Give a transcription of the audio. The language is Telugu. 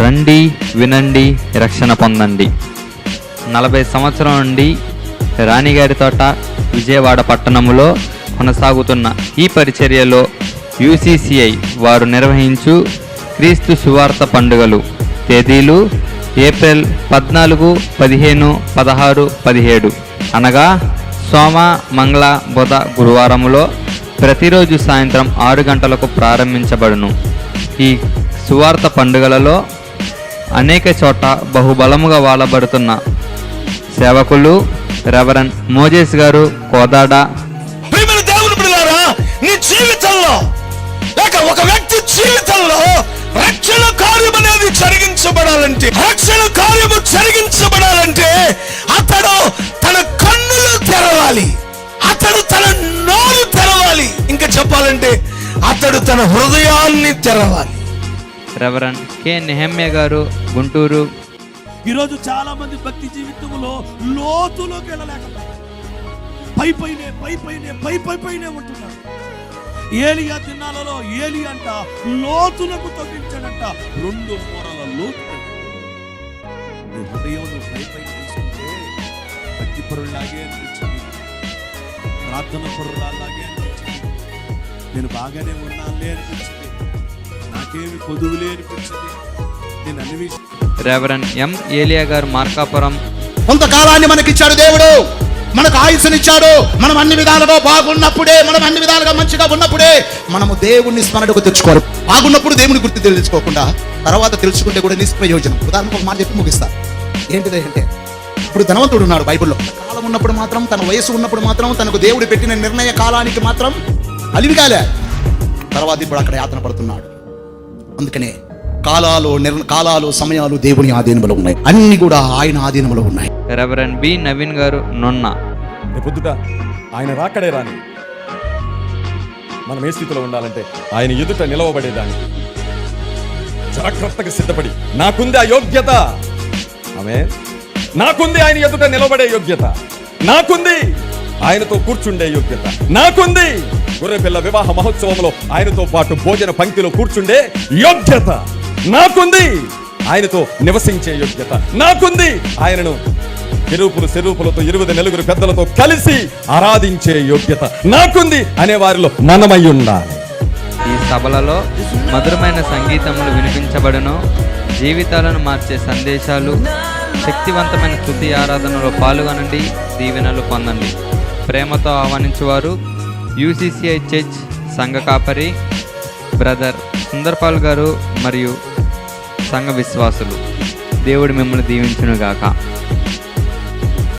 రండి వినండి రక్షణ పొందండి. నలభై సంవత్సరం నుండి రాణిగారి తోట విజయవాడ పట్టణంలో కొనసాగుతున్న ఈ పరిచర్యలో యూసీసీఐ వారు నిర్వహించు క్రీస్తు సువార్త పండుగలు తేదీలు ఏప్రిల్ పద్నాలుగు పదిహేను పదహారు పదిహేడు. అనగా సోమ మంగళ బుధ గురువారములో ప్రతిరోజు సాయంత్రం ఆరు గంటలకు ప్రారంభించబడును. ఈ సువార్త పండుగలలో అనేక చోట బహుబలముగా వాడబడుతున్న సేవకులు రెవరన్ మోజేస్ గారు కోదాడ. నీ జీవితంలో లేక ఒక వ్యక్తి జీవితంలో రక్షణ కార్యం అనేది జరిగించబడాలంటే రక్షణ కార్యము జరిగించబడాలంటే అతడు తన కన్నులు తెరవాలి. అతడు తన నోరు తెరవాలి. ఇంకా చెప్పాలంటే అతడు తన హృదయాన్ని తెరవాలి. రెవరన్ కె నెహమ్య గారు గుంటూరు. ఈరోజు చాలా మంది భక్తి జీవితంలో లోతులోకి వెళ్ళలేకపోయారు. పై పైనే పై పైనే పై పై పైనే ఉంటున్నారు. ఏలియా తిన్నాలలో ఏలి అంట లోతులకు తగ్గించాడంట రెండు మూరల లోతు హృదయం పై పై తీసుకుంటే భక్తి పరులాగే అనిపించింది. ప్రార్థన పరులాగే అనిపించింది. నేను బాగానే ఉన్నానులే అనిపించింది. నాకేమి కొదువులే అనిపించింది నేను అన్ని విషయాలు రెవరన్ ఎం ఏలియా గారు మార్కాపురం. కొంతకాలాన్ని మనకిచ్చాడు దేవుడు. మనకు ఆయుస్సునిచ్చాడు. మనం అన్ని విధాలుగా బాగున్నప్పుడే మనం అన్ని విధాలుగా మంచిగా ఉన్నప్పుడే మనము దేవుణ్ణి స్మరణకు తెచ్చుకోవాలి. బాగున్నప్పుడు దేవుని గుర్తు తెలుసుకోకుండా తర్వాత తెలుసుకుంటే కూడా నిష్ప్రయోజనం. ఉదాహరణకు ఒక మాట చెప్పి ముగిస్తా. ఏంటిది అంటే ఇప్పుడు ధనవంతుడు ఉన్నాడు బైబిల్లో. కాలం ఉన్నప్పుడు మాత్రం తన వయసు ఉన్నప్పుడు మాత్రం తనకు దేవుడు పెట్టిన నిర్ణయ కాలానికి మాత్రం అలివిగాలే తర్వాత ఇప్పుడు అక్కడ యాతన పడుతున్నాడు. అందుకనే కాలాలు నిర్ కాలాలు సమయాలు దేవుని ఆధీనంలో ఉన్నాయి. అన్ని కూడా ఆయన ఆధీనంలో ఉన్నాయి. రెవరన్ బి నవీన్ గారు నొన్న. రేపొద్దుట ఆయన రాకడే రాని మనం ఏ స్థితిలో ఉండాలంటే ఆయన ఎదుట నిలవబడేదానికి జాగ్రత్తగా సిద్ధపడి. నాకుంది ఆ యోగ్యత ఆమె నాకుంది ఆయన ఎదుట నిలబడే యోగ్యత. నాకుంది ఆయనతో కూర్చుండే యోగ్యత. నాకుంది గొర్రెపిల్ల వివాహ మహోత్సవంలో ఆయనతో పాటు భోజన పంక్తిలో కూర్చుండే యోగ్యత నాకుంది. ఆయనతో నివసించే యోగ్యత నాకుంది. ఆయనను ఎరుపులు సెరూపులతో ఇరువుది నలుగురు పెద్దలతో కలిసి ఆరాధించే యోగ్యత నాకుంది అనే వారిలో మనమై ఉండాలి ఈ సభలలో మధురమైన సంగీతములు వినిపించబడను. జీవితాలను మార్చే సందేశాలు శక్తివంతమైన స్థుతి ఆరాధనలో పాల్గొనండి దీవెనలు పొందండి. ప్రేమతో ఆహ్వానించేవారు యూసీసీఐ చర్చ్ సంఘ కాపరి బ్రదర్ సుందర్పాల్ గారు మరియు సంఘ విశ్వాసులు. దేవుడు మిమ్మల్ని దీవించునుగాక.